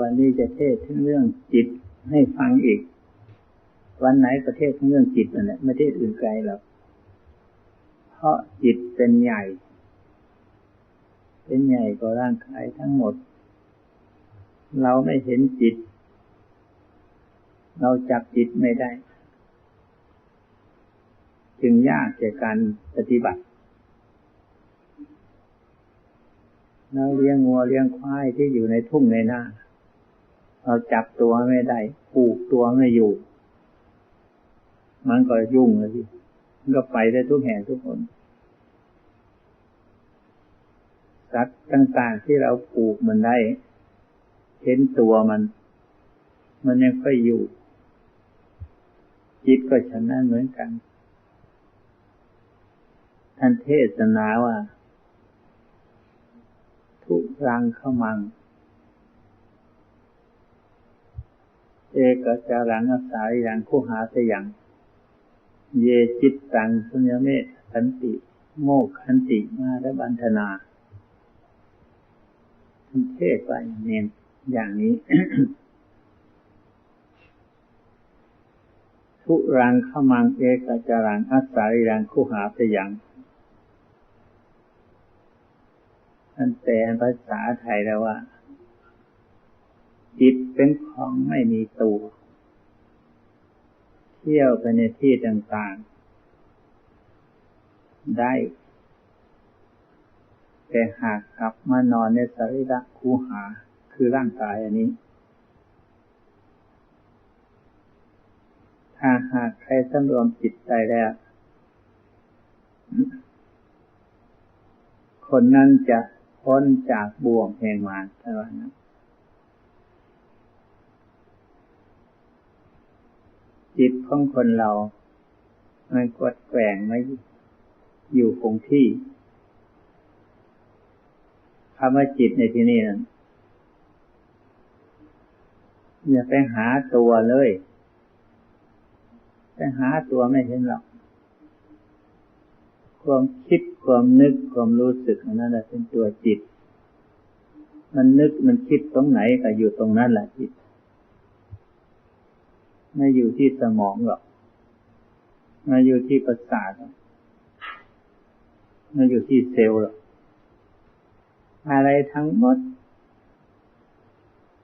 วันนี้จะเทศถึงเรื่องจิตให้ฟังอีก วันไหนประเทศถึงเรื่องจิตนั่นแหละไม่ได้อื่นไกลหรอกเพราะจิตเป็นใหญ่ เป็นใหญ่กว่าร่างกายทั้งหมด เราไม่เห็นจิต เราจับจิตไม่ได้ จึงยากแก่การปฏิบัติเราเลี้ยงงัวเลี้ยงควายที่อยู่ในทุ่งในนา เราจับตัวไม่ได้ผูกตัวไม่อยู่ มันก็ยุ่งเลยที่มันก็ไปได้ทุกแห่งทุกคนสัตว์ต่างๆที่เราผูกมันได้ เห็นตัวมัน มันยังค่อยอยู่ จิตก็ฉะนั้นเหมือนกัน ท่านเทศนาว่า ทุรังขมัง เอกจารังอาสายอย่างคู่หาสยัง เยจิตตังสุญญเมตขันติ โมกขันติมาและบันธนาเทศไปเนียนอย่างนี้ทุรังขมังเอกจารังอาสายอย่างคู่หาสยังท่านแปลภาษาไทยแล้วว่า จิตเป็นของไม่มีตัว เที่ยวไปในที่ต่างๆ ได้ แต่หากกลับมานอนในสรีระคูหาคือร่างกายอันนี้ ถ้าหากใครสำรวมจิตใจแล้ว คนนั้นจะพ้นจากบ่วงแห่งมารเท่านั้น จิตของคนเรา มันกดแกว่งไม่อยู่คงที่คำว่าจิตในที่นี้นั้นอย่าไปหาตัวเลย ไปหาตัวไม่เห็นหรอก ความคิดความนึกความรู้สึกนั่นแหละเป็นตัวจิต มันนึกมันคิดตรงไหนก็อยู่ตรงนั้นแหละจิต ไม่อยู่ที่สมองหรอกไม่อยู่ที่ประสาทไม่อยู่ที่เซลล์หรอกอะไรทั้งหมด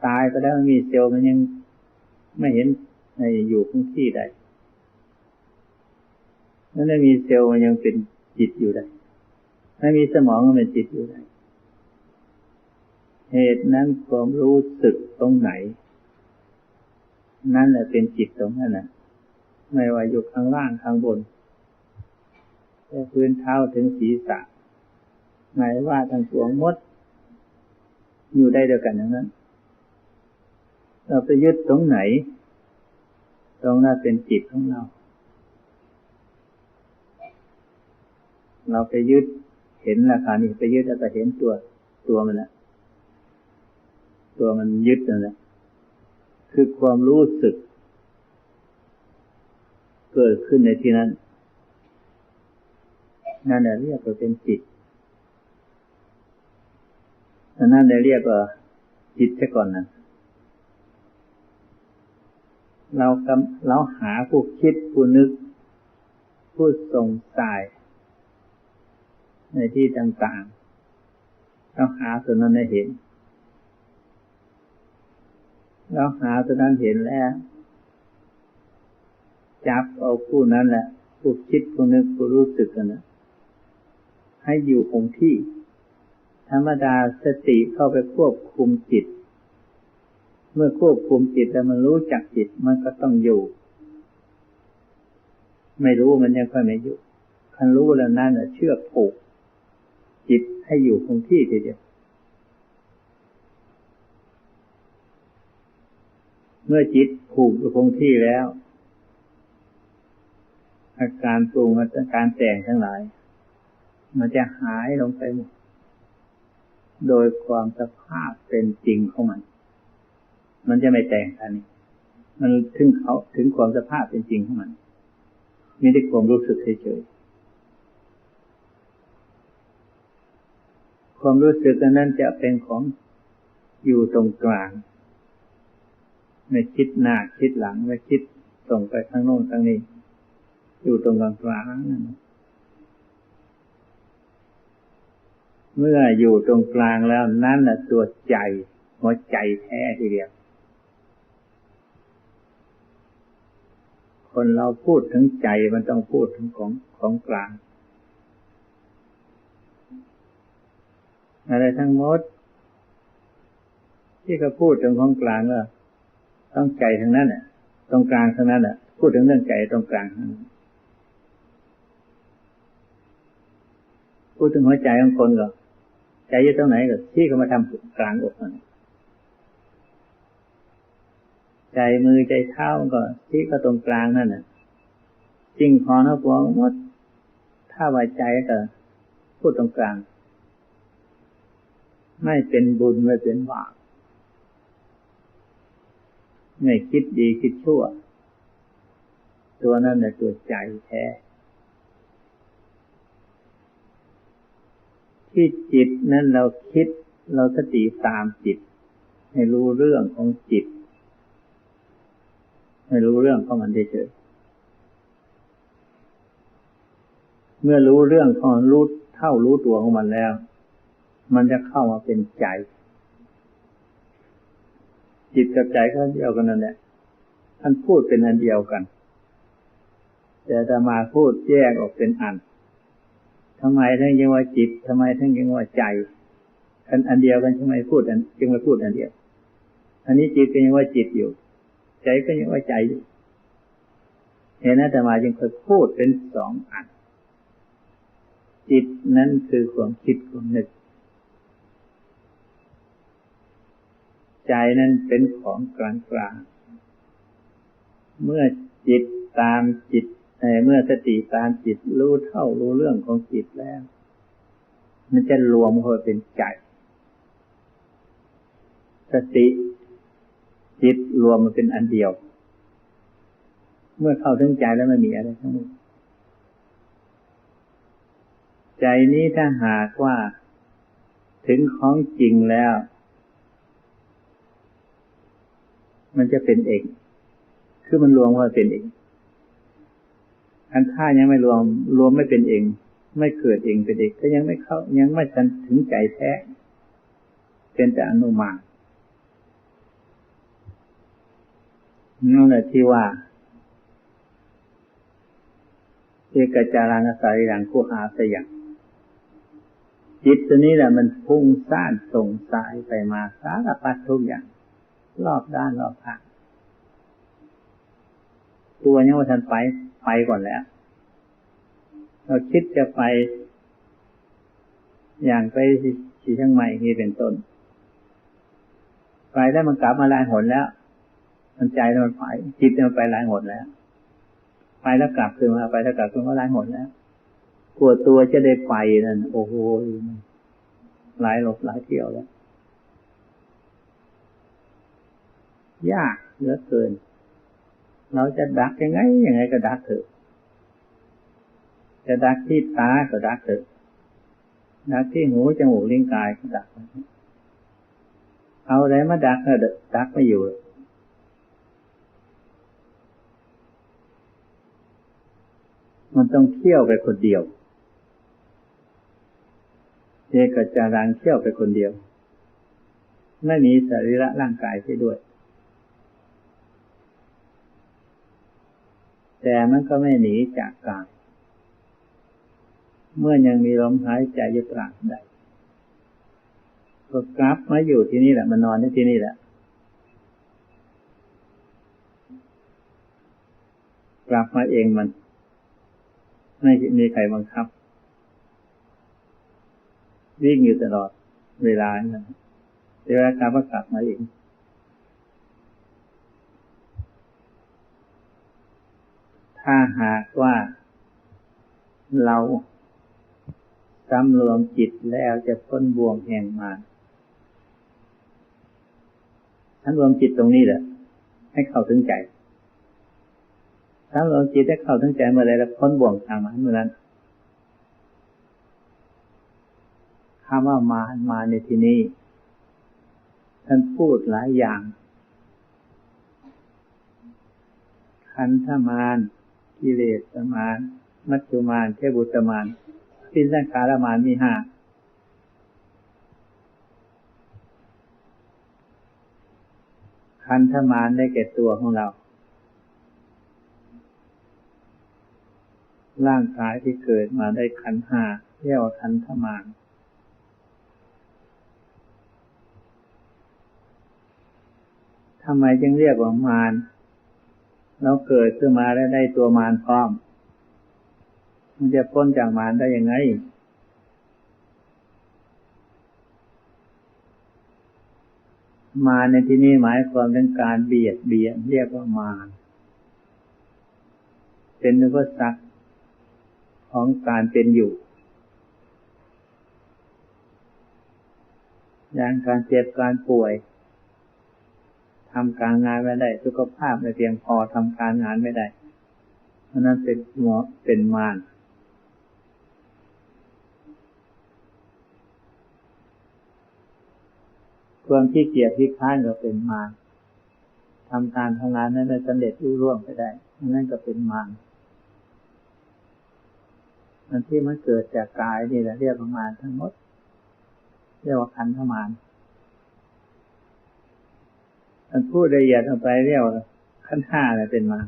ตายไปแล้วมีเซลล์มันยังไม่เห็นในอยู่คงที่ใดมันไม่มีเซลล์มันยังเป็นจิตอยู่ได้ไม่มีสมองมันเป็นจิตอยู่ได้เหตุนั้นความรู้สึกตรงไหน นั่นแหละเป็นจิตตรงนั้นแหะไม่ว่าอยู่ข้างล่างข้างบนแต่พื้นเท้าถึงศีรษะหมายว่าทั้งตัวมด อยู่ได้เดียวกันอย่างนั้น เราไปยึดตรงไหน ตรงนั้นเป็นจิตของเรา เราไปยึดเห็นราคานี่ไปยึดแล้วก็เห็นตัวตัวมันแหละตัวมันยึดนั่นแหละ คือความรู้สึก เกิดขึ้นในที่นั้น นั่นแหละเรียกว่าเป็นจิตนั่นแหละเรียกว่าจิตซะก่อนนะเรากำเราหาผู้คิดผู้นึก ผู้สงสายในที่ต่างๆเราหาส่วนนั้นให้เห็น เราหาตัวนั้นเห็นแล้ว จับเอาผู้นั้นแหละผู้คิดผู้นึกผู้รู้สึกกันนะให้อยู่คงที่ ธรรมดาสติเข้าไปควบคุมจิต เมื่อควบคุมจิตแล้วมันรู้จักจิตมันก็ต้องอยู่ ไม่รู้มันยังค่อยไม่อยู่คันรู้แล้วนั่นเชื่อผูกจิตให้อยู่คงที่ทีเดียว เมื่อจิตผูกอยู่คงที่แล้ว อาการปรุงอาการแต่งทั้งหลาย มันจะหายลงไปหมด โดยความสภาพเป็นจริงของมัน มันจะไม่แต่งอันนี้ มันถึงเขาถึงความสภาพเป็นจริงของมันไม่ได้ความรู้สึกเฉยๆความรู้สึกนั้นจะเป็นของอยู่ตรงกลาง ไม่คิดหน้าคิดหลังไม่คิดส่งไปข้างโน้นข้างนี้ อยู่ตรงกลางกลางนั่นเมื่ออยู่ตรงกลางแล้วนั่นแหละตัวใจหัวใจแท้ทีเดียว คนเราพูดถึงใจมันต้องพูดถึงของของกลาง อะไรทั้งหมด ที่เขาพูดถึงของกลางก็ ต้องใจทั้งนั้นอะ ตรงกลางทั้งนั้นอะ พูดถึงเรื่องใจตรงกลาง พูดถึงหัวใจของคนก็ใจอยู่ตรงไหนก็ที่เขามาทำกลางอกนั่นใจมือใจเท้าก็ที่ก็ตรงกลางนั่นน่ะจริงพอนะพวงหมด ถ้าว่าใจก็พูดตรงกลาง ไม่เป็นบุญไม่เป็นบาป ไม่คิดดีคิดชั่ว ตัวนั้นแหละตัวใจแท้ ที่จิตนั้นเราคิดเราสติตามจิต ให้รู้เรื่องของจิต ให้รู้เรื่องของมันเฉยเมื่อรู้เรื่องของรู้เท่ารู้ตัวของมันแล้ว มันจะเข้ามาเป็นใจ จิตกับใจก็เดียวกันนั่นแหละท่านพูดเป็นอันเดียวกัน แต่จะมาพูดแยกออกเป็นอันทำไมทั้งยังว่าจิตทำไมทั้งยังว่าใจอันอันเดียวกันทำไมพูดอันจึงมาพูดอันเดียว อันนี้จิตก็ยังว่าจิตอยู่ ใจก็ยังว่าใจอยู่เห็นนะแต่มาจึงเคยพูดเป็นสองอัน จิตนั้นคือความคิดความนึก ใจนั้นเป็นของกลางกลางเมื่อจิตตามจิตเมื่อสติตามจิตรู้เท่ารู้เรื่องของจิตแล้ว มันจะรวมเข้าเป็นใจ สติจิตรวมมันเป็นอันเดียว เมื่อเข้าถึงใจแล้วไม่มีอะไรทั้งหมดใจนี้ถ้าหากว่า ถึงของจริงแล้ว มันจะเป็นเอง คือมันรวมว่าเป็นเอง อันท่ายังไม่รวม รวมไม่เป็นเอง ไม่เกิดเองเป็นเองก็ยังไม่เข้า ยังไม่ทันถึงใจแท้ เป็นแต่อนุมานนั่นแหละที่ว่าเอกจารานาสาริรังคู่หาสยังจิตตัวนี้แหละมันพุ่งซ่านส่งสายไปมาสารพัดทุกอย่าง รอบด้านรอบทางตัวยังว่าทันไปไปก่อนแล้ว เราคิดจะไป อย่างไปสีช่างใหม่นี่เป็นต้น ไปแล้วมันกลับมาลายหนแล้ว มันใจมันไปจิตมันไปลายหนแล้ว ไปแล้วกลับคืนมาไปแล้วกลับคืนมาลายหนแล้วกลัวตัวจะได้ไปนั่นโอ้โหหลายหลบหลายเที่ยวแล้ว ยากเหลือเกิน เราจะดักยังไงยังไงก็ดักเถอะ จะดักที่ตาก็ดักเถอะดักที่หูจมูกลิ้นกายก็ดัก เอาอะไรมาดักก็ดักไม่อยู่มันต้องเที่ยวไปคนเดียวเจกจารังเที่ยวไปคนเดียว ไม่มีสรีระร่างกายไปด้วย แต่มันก็ไม่หนีจากกายเมื่อยังมีลมหายใจอยู่ตราบใดก็กลับมาอยู่ที่นี่แหละมานอนที่นี่แหละ กลับมาเองมัน ไม่มีใครบังคับ วิ่งอยู่ตลอดเวลานั้นเวลากลับก็กลับมาเอง ถ้าหากว่า เราสำรวมจิตแล้วจะพ้นบ่วงแห่งมารสำรวมจิตตรงนี้แหละ ให้เข้าถึงใจสำรวมจิตให้เข้าถึงใจเมื่อไรแล้วพ้นบ่วงทางมารเมื่อนั้นคำว่ามารมาในที่นี้ท่านพูดหลายอย่าง คันธมาน กิเลสมาน มัจจุมานเทบุตมานสินสังขารมานมีห้าคันธมานได้แก่ตัวของเรา ร่างกายที่เกิดมาได้คันห้าเรียกว่าคันธมานทำไมจึงเรียกว่ามาร เราเกิดขึ้นมาแล้วได้ตัวมารพร้อม มันจะพ้นจากมารได้ยังไง มาในที่นี้หมายความถึงการเบียดเบียนเรียกว่ามารเป็นอุปสรรคของการเป็นอยู่ อย่างการเจ็บการป่วย ทำการงานไม่ได้ สุขภาพไม่เพียงพอทำการงานไม่ได้เพราะนั้นเป็นหมอเป็นมารความที่เกียจที่ค้านก็เป็นมารทำการทำงานนั้นไม่สำเร็จรุ่ร่วงไปได้นั่นก็เป็นมารอันที่มันเกิดจากกายนี่แหละเรียกว่ามารทั้งหมด เรียกว่าขันธมาร มันพูดละเอียดออกไปเรียกว่าขั้นห้าเนี่ยเป็นมา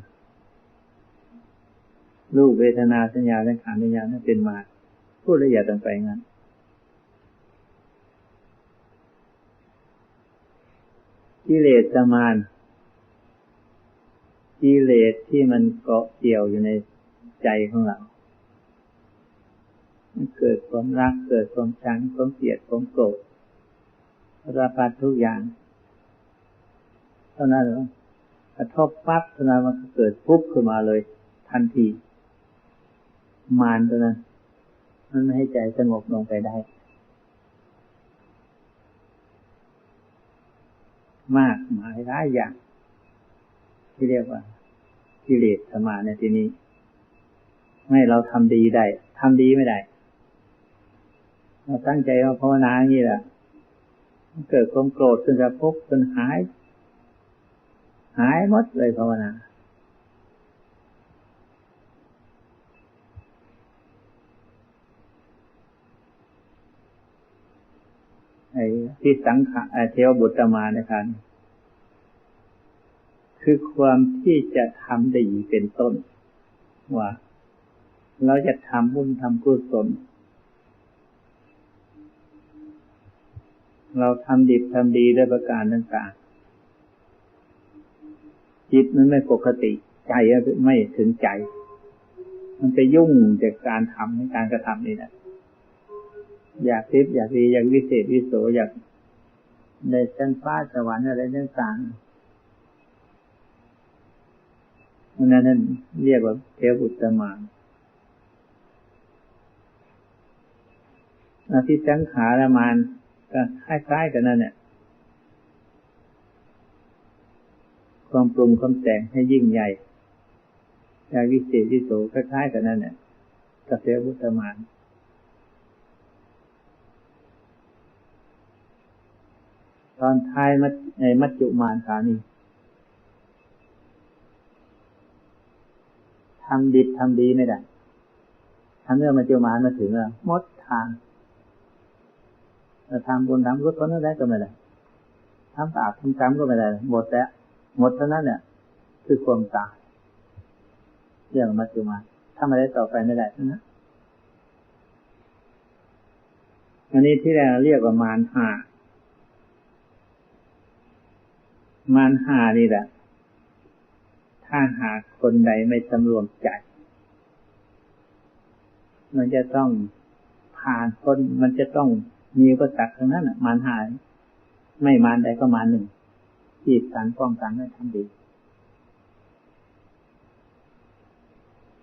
รูปเวทนาสัญญาและขันธ์วิญญาณนั่นเป็นมา พูดละเอียดออกไปงั้น กิเลสมานกิเลสที่มันเกาะเกี่ยวอยู่ในใจของเรามันเกิดความรัก เกิดความชังความเกลียดความโกรธระพัดทุกอย่าง ท่านั้นหรอกระทบปั๊บเท่านั้นมันเกิดปุ๊บขึ้นมาเลย ทันที มานตัวนั้นมันไม่ให้ใจสงบลงไปได้ มากหมายหลายอย่าง ที่เรียกว่ากิเลสสมาในที่นี้ ไม่เราทำดีได้ทำดีไม่ได้ เราตั้งใจว่าภาวนาอย่างนี้แหละเกิดความโกรธจนจะพบจนหาย หายหมดเลยภาวนาไอ้ที่สังขะเทวบุตรมานะครับคือความที่จะทำดีเป็นต้น ว่า เราจะทำบุญทำกุศลเราทำดีทำดีด้วยประการต่าง จิตมันไม่ปกติใจไม่ถึงใจ มันไปยุ่งจากการทำในการกระทำนี่แหละอยากทิพย์อยากดีอยากวิเศษวิโสอยากในชั้นฟ้าสวรรค์อะไรต่างๆนั่นนั่นเรียกว่าเทวุตมานอาทิสังขารมานก็คล้ายๆกันนั่นเนี่ย ความปรุงความแต่งให้ยิ่งใหญ่ยาวิเศษวิโสคล้ายๆกันนั่นแหละกเสวุตมานตอนท้ายมัดในมัจจุมานขานีทำดีทำดีไม่ได้ทำเมื่อมัจจุมานมาถึงแล้วมดทางทำบุญทำกุศลอะไรก็ไม่ได้ทำบาปทำกรรมก็ไม่ได้หมดแล้ว หมดเท่านั้นเนี่ยคือความตายเรื่องมัจจุมาถ้าไม่ได้ต่อไปไม่ได้นะอันนี้ที่เราเรียกว่ามารหามารหานี่แหละ ถ้าหากคนใดไม่สำรวมใจ มันจะต้องผ่านคนมันจะต้องมีอุปสรรคทั้งนั้นอะ มารหาไม่มารใดก็มารหนึ่ง จีดการป้องกันให้ทำดี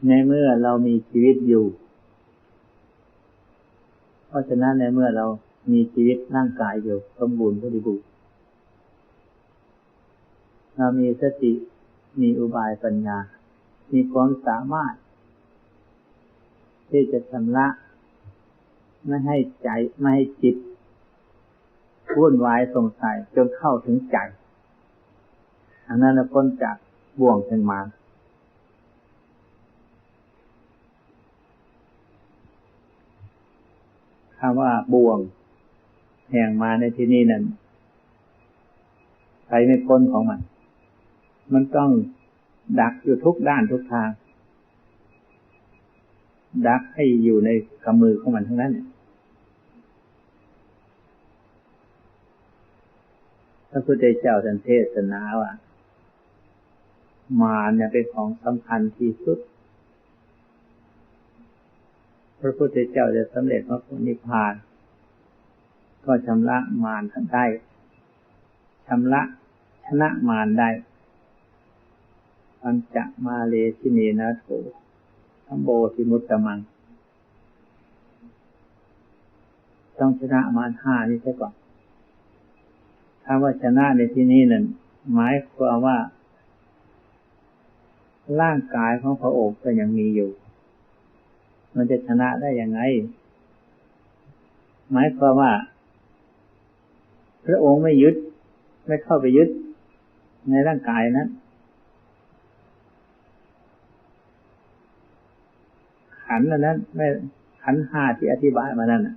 ในเมื่อเรามีชีวิตอยู่ เพราะฉะนั้นในเมื่อเรามีชีวิตร่างกายอยู่สมบูรณ์บริบูรณ์เรามีสติ มีอุบายปัญญา มีความสามารถ ที่จะชำระไม่ให้ใจไม่ให้จิตวุ่นวายสงสัยจนเข้าถึงใจ อันนั้นก้นจากบ่วงเป็นมารคำว่าบ่วง แห่งมาในที่นี้นั้นไปในก้นของมัน มันต้องดักอยู่ทุกด้านทุกทาง ดักให้อยู่ในกำมือของมันทั้งนั้นเนี่พระพุทธเจ้าท่านเทศนาว่า มาเนี่ยเป็นของสำคัญที่สุด พระพุทธเจ้าจะสำเร็จพระพุทธนิพพาน ก็ชำระมารท่านได้ชำระชนะมารได้ปัญจมาเลชิเนนะโถทัมโบทิมุตตะมัง ต้องชนะมารห้านี่ใช่ก่อนถ้าว่าชนะในที่นี้นั่นหมายความว่า ร่างกายของพระองค์ก็ยังมีอยู่ มันจะชนะได้ยังไง หมายความว่า พระองค์ไม่ยึด ไม่เข้าไปยึด ในร่างกายนั้นขันนั้นไม่ขันห้าที่อธิบายมานั้น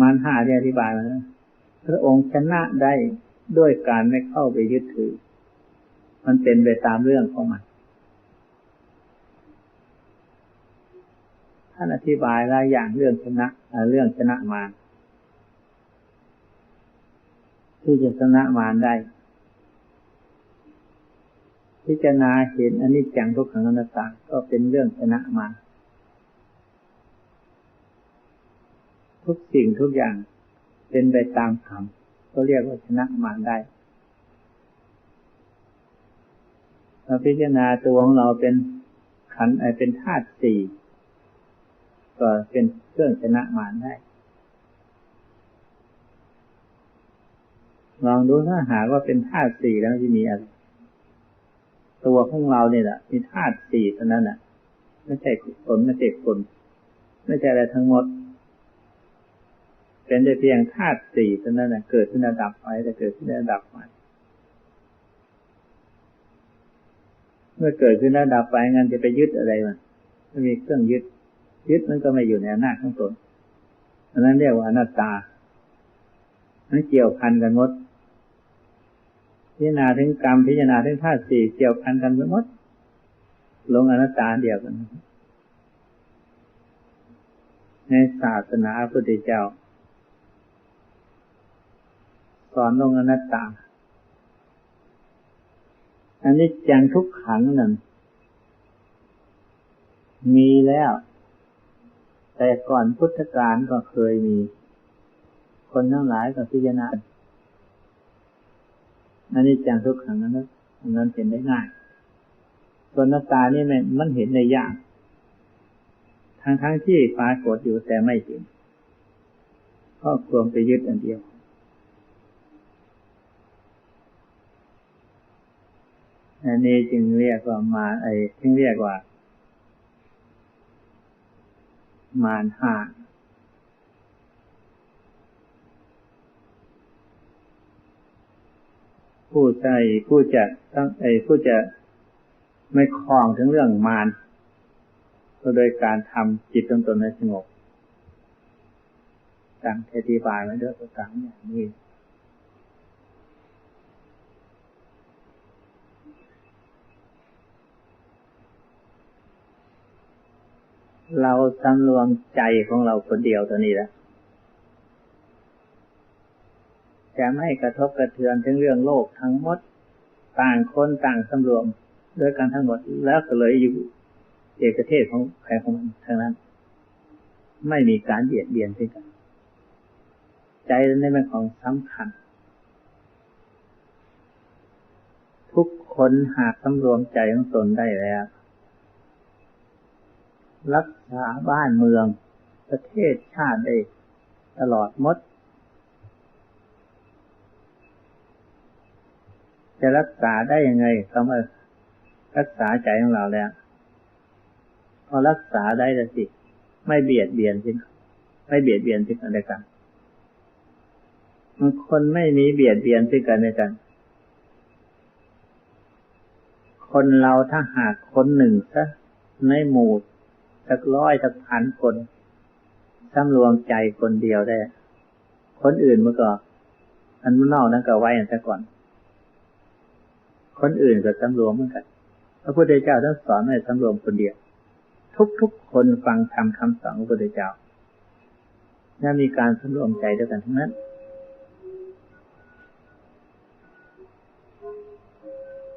มานห้าที่อธิบายมานั้นพระองค์ชนะได้ด้วยการไม่เข้าไปยึดถือ มันเป็นไปตามเรื่องของมัน ท่านอธิบายหลายอย่างเรื่องชนะเรื่องชนะมารที่จะชนะมารได้ พิจารณาเห็นอนนี้จังทุกขังอนัตตาก็เป็นเรื่องชนะมารทุกสิ่งทุกอย่างเป็นไปตามธรรมก็เรียกว่าชนะมารได้เราพิจารณาตัวของเราเป็นขันไอเป็นธาตุสี่ ก็เป็นเครื่องชนะมารได้ ลองดูถ้าหากว่าเป็นธาตุสี่แล้วจะมีอะไรตัวของเราเนี่ยแหละมีธาตุสี่เท่านั้นอะ ไม่ใช่ผลไม่ใช่ผลไม่ใช่อะไรทั้งหมด เป็นได้เพียงธาตุสี่เท่านั้นนะเกิดขึ้นระดับไปแต่เกิดขึ้นระดับไปเมื่อเกิดขึ้นระดับไปงั้นจะไปยึดอะไรมันไม่มีเครื่องยึด ยึดมันก็ไม่อยู่ในอำนาจของตนอันนั้นเรียกว่าอนัตตามันเกี่ยวพันกันหมด พิจารณาถึงกรรมพิจารณาถึงธาตุสี่เกี่ยวพันกันหมด ลงอนัตตาเดียวกัน ในศาสนาพุทธเจ้า สอนลงอนัตตา อันนี้จังทุกขังนั่นมีแล้ว แต่ก่อนพุทธกาลก็เคยมี คนทั้งหลายก็พิจารณาอันนี้จังทุกขังนั้นนนั้นเห็นได้ง่ายส่วนหน้าตานี่มันมันเห็นในยากทั้งทั้งที่ปรากฏอยู่แต่ไม่เห็นก็ควรไปยึดอันเดียว อันนี้จึงเรียกว่ามาไอ้จึงเรียกว่า มารห้าผู้ใจผู้จะต้องไอ้ผู้จะไม่คล้องถึงเรื่องมารก็โดยการทำจิตตนตนในสงบต่างเทติบายไว้ด้วยตัวต่างอย่างนี้ เราสำรวมใจของเราคนเดียวตัวนี้แหละจะไม่กระทบกระเทือนถึงเรื่องโลกทั้งหมด ต่างคนต่างสำรวมด้วยกันทั้งหมดแล้วก็เลยอยู่เอกเทศของใครของมันทั้งนั้น ไม่มีการเบียดเบียนซึ่งกัน ใจนี่เป็นของสำคัญ ทุกคนหากสำรวมใจของตนได้แล้ว รักษาบ้านเมือง ประเทศชาติได้ตลอดมด จะรักษาได้ยังไงคำว่ารักษาใจของเราแล้วพอรักษาได้แล้วสิ ไม่เบียดเบียนสิไม่เบียดเบียนสิกันและกันมันคนไม่มีเบียดเบียนสิกันและกัน คนเราถ้าหากคนหนึ่งซะในหมู่ สักร้อยสักพันคนสำรวมใจคนเดียวได้ คนอื่นเมื่อก่อนอันนอกนั้นก็ไว้อันซะก่อน คนอื่นก็สำรวมเหมือนกันพระพุทธเจ้าท่านสอนให้สำรวมคนเดียว ทุกๆคนฟังทำคำสอนของพระพุทธเจ้าน่ามีการสำรวมใจด้วยกันทั้งนั้น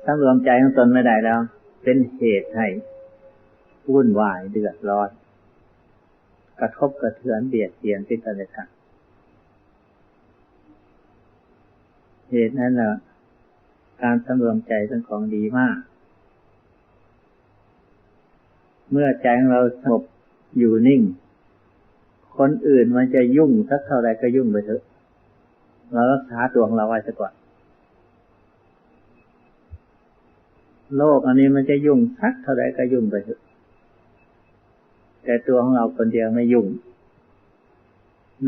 สำรวมใจของตนไม่ได้แล้ว เป็นเหตุให้ วุ่นวายเดือดร้อน กระทบกระเทือนเบียดเบียนสิ่งต่างเหตุนั้นแหละการสำรวมใจเป็นของดีมาก เมื่อใจของเราสงบอยู่นิ่ง คนอื่นมันจะยุ่งสักเท่าไรก็ยุ่งไปเถอะ เรารักษาตัวของเราไว้ซะก่อนโลกอันนี้มันจะยุ่งสักเท่าไรก็ยุ่งไปเถอะ แต่ตัวของเราคนเดียวไม่ยุ่ง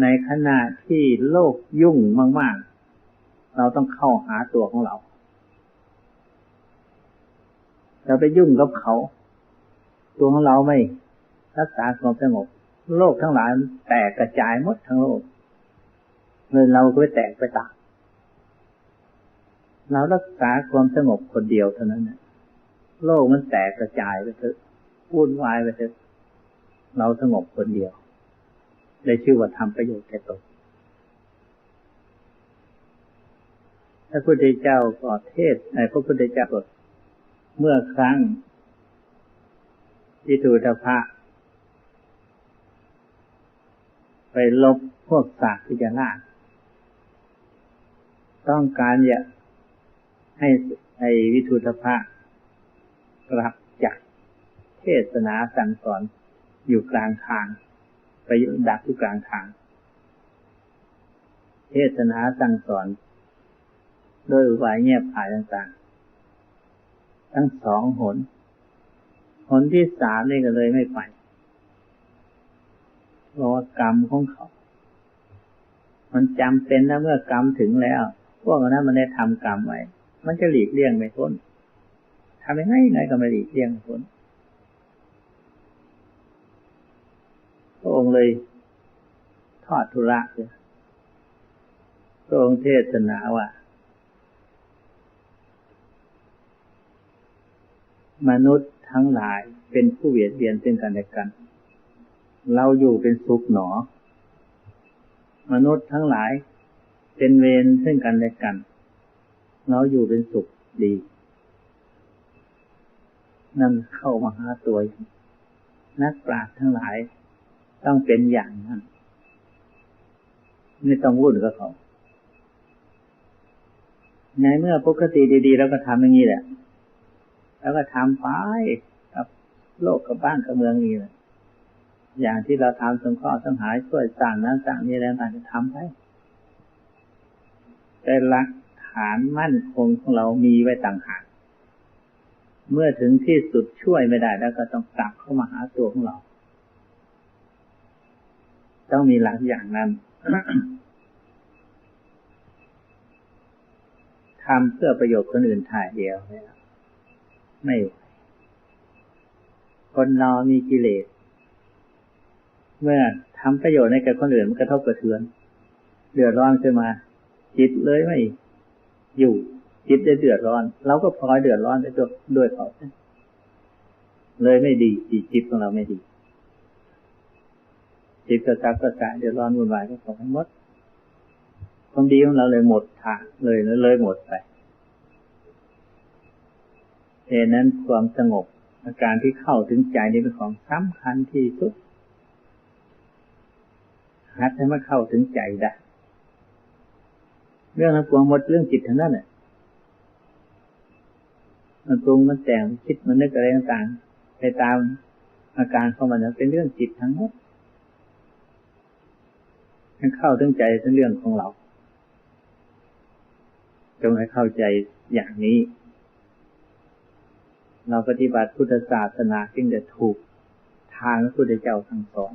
ในขณะที่โลกยุ่งมาก ๆ เราต้องเข้าหาตัวของเรา เราไปยุ่งกับเขา ตัวของเราไม่รักษาความสงบ โลกทั้งหลายแตกกระจายหมดทั้งโลกเงินเราก็ไปแตกไปตาเรารักษาความสงบคนเดียวเท่านั้นนะโลกมันแตกกระจายไปเถอะวุ่นวายไปเถอะ เราสงบคนเดียว ได้ชื่อว่าทำประโยชน์แก่ตนพระพุทธเจ้าก็เทศในพระพุทธเจ้าเมื่อครั้งที่ทูตพระไปลบพวกสากพิจาราต้องการจะให้ไอ้วิทูตภะกลับจากเทศนาสั่งสอน อยู่กลางทาง ไปดักอยู่กลางทาง เทศนาสั่งสอน โดยอุบายเงียบผายต่างๆ ทั้งสองหน หนที่สามนี่ก็เลยไม่ไปเพรอกรรมของเขา มันจำเป็นนะเมื่อกรรมถึงแล้ว พวกนั้นมันได้ทำกรรมไว้ มันจะหลีกเลี่ยงไม่พ้นทำยังไงไงก็ไม่หลีกเลี่ยงผลพ ระองค์เลยทอดทุระเลยพระองค์เทศนาว่า มนุษย์ทั้งหลายเป็นผู้เวียดเบียนซึ่งกันและกัน เราอยู่เป็นสุขหนอ มนุษย์ทั้งหลายเป็นเวรซึ่งกันและกัน เราอยู่เป็นสุขดี นั่นเข้ามาหาตัว นักปราชญ์ทั้งหลาย ต้องเป็นอย่างนั้นไม่ต้องวุ่นกับเขาในเมื่อปกติดีๆแล้วก็ทำอย่างนี้แหละแล้วก็ทำไปกับโลกกับบ้านกับเมืองนี้แหละอย่างที่เราทำสงเคราะห์สังหารช่วยสั่งนั้นสั่งนี้แล้วการจะทำไปแต่หลักฐานมั่นคงของเรามีไว้ต่างหากเมื่อถึงที่สุดช่วยไม่ได้แล้วก็ต้องกลับเข้ามาหาตัวของเรา ต้องมีหลักอย่างนั้นทำเพื่อประโยชน์คนอื่นถ่ายเดียวไม่ไหวคนเรามีกิเลส เมื่อทำประโยชน์ในกับคนอื่นมันกระทบกระเทือน เดือดร้อนขึ้นมา จิตเลยไม่อยู่ จิตจะเดือดร้อน เราก็พลอยเดือดร้อนไปด้วยด้วยเขาเลยไม่ดีจิตของเราไม่ดี จิตกระซับกระสายเดือดร้อนวุ่นวายก็ของทั้หมดความดีของเราเลยหมดทางเลยเลยหมดไปเหตุนั้นความสงบอาการที่เข้าถึงใจนี่เป็นของสำคัญที่สุดหัดให้มันเข้าถึงใจได้เรื่องนั้นปวหมดเรื่องจิตทั้งนั้นเนี่ยมันปรุงมันแต่งคิดมันนึกอะไรต่างๆไปตามอาการของมันเป็นเรื่องจิตทั้งหมด ให้เข้าถึงใจทั้งเรื่องของเรา จงให้เข้าใจอย่างนี้ เราปฏิบัติพุทธศาสนาจึงจะถูกทางพระพุทธเจ้าทั้งสอน